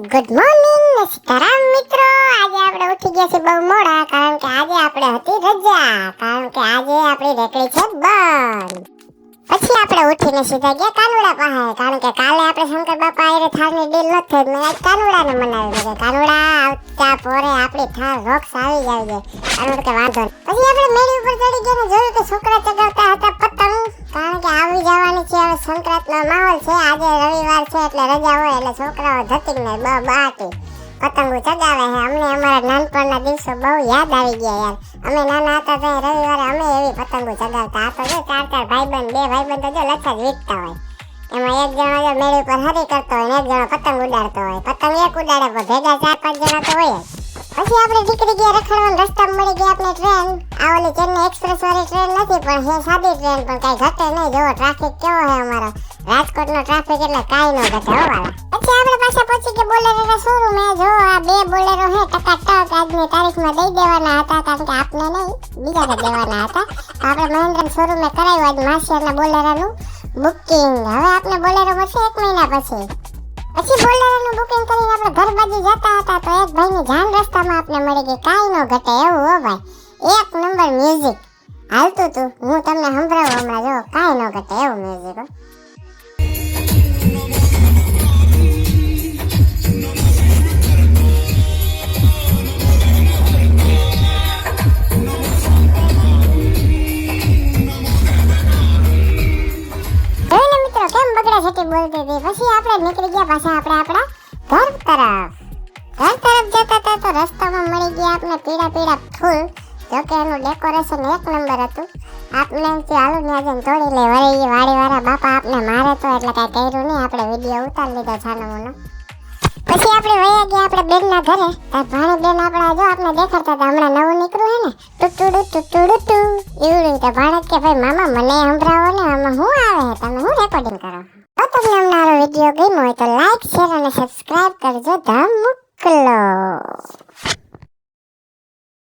Good morning નમસ્કારામ મિત્રો. આજે આપણે ઉઠી ગયા છે બહુ મોડા, કારણ કે આજે આપણે હતી રજા, કારણ કે આજે આપણી રેકડી છે બંધ. પછી આપણે ઉઠીને સીધા ગયા કાનુડા પાસે, કારણ કે કાલે આપણે શંકર બાપા આયરે થાળની ડીલ ન થઈ, મેં આજ કાનુડાને મનાવી કે કાનુડા, આવતા પોરે આપણી થાળ રોક્સ આવી જાવી છે કારણ કે વાંધો પછી આપણે મેળી ઉપર ચડી ગયા ને, જોયું કે છોકરા ચગાવતા હતા આવી જવાની છે હવે સંક્રાંતનો માહોલ છે. આજે રવિવાર છે એટલે રજા હોય એટલે છોકરાઓ ધતિંગને બ બાટી પતંગો ચગાવે છે. અમને અમારા નાનપણના દિવસો બહુ યાદ આવી ગયા યાર. અમે નાના હતા ત્યારે રવિવારે અમે એવી પતંગો ચગાવતા આ તો જો ચાર ચાર ભાઈબંધ, બે ભાઈબંધ તો જો લચ્છા જ વીકતા હોય. એમાં એક જણો જો મેળી પર હરી કરતો હોય ને એક જણો પતંગ ઉડાડતો હોય. પતંગ એક ઉડાડે પણ ભેગા ચાર, પાંચ જણા તો હોય જ. પછી આપણે નીકળી ગયા રખડવાના રસ્તા મળી ગઈ આપણે ટ્રેન આ ઓલી ચેન્નઈ એક્સપ્રેસ વાળી ટ્રેન નથી, પણ હે સાદી ટ્રેન પણ કઈ ઘટે નહીં. જોવો ટ્રાફિક કેવો હે અમારો? રાજકોટનો ટ્રાફિક એટલે કાંઈ ન ઘટે હો પછી આપણે પાછા પહોંચી કે બોલેરોના શોરૂમ એ. જો, આ બે બોલેરો હે, ટકા ટક આજની તારીખમાં દઈ દેવાના હતા, કારણ કે આપને નહીં બીજાને દેવાના હતા. આપણે મહેન્દ્ર શોરૂમે કરાવ્યું આજ માસિયાના બોલેરાનું બુકિંગ હવે આપણે બોલેરો મળશે એક મહિના પછી. પછી બોલેરોનું બુકિંગ કરીને આપણે ઘર બાજુ જતા હતા તો એક ભાઈની જાન રસ્તામાં આપણે મળી ગઈ. કાંઈ ન ઘટે એવું હો ભાઈ. એક નંબર મ્યુઝિક હાલતું તું. હું તમને સંભળાવું હમણાં. જો, કાંઈ ન ઘટે એવું મ્યુઝિક હો. બોલતી હતી. પછી આપણે નીકળી ગયા પાછા આપણે આપણા ઘર તરફ. ઘર તરફ જતા હતા તો રસ્તામાં મળી ગયા આપણે પીળા પીળા ફૂલ જોકે એનું ડેકોરેશન એક નંબર હતું. આપણે એમ થયું, હાલો, ત્યાં જઈને તોડી લે વળી એ વાડીવાળા બાપા આપને મારે તો એટલે કાંઈ કર્યું નહીં. આપણે વીડિયો ઉતારી લીધો છાનો પછી આપણે વયા ગયા આપણે બેનના ઘરે. તાર ભાણી બેન આપણા જો આપણે દેખાડતા હતા, હમણાં નવું નીકળ્યું હે ને? ટુટુડુ ટુટુડુ, ટુ. એવું તો ભાણેજ કે, ભાઈ, મામા મને સંભળાવો ને, આમાં શું આવે? તમે શું રેકોર્ડિંગ કરો? વીડિયો ગમ્યો હોય તો લાઈક શેર અને સબસ્ક્રાઈબ કરજો. મોકલો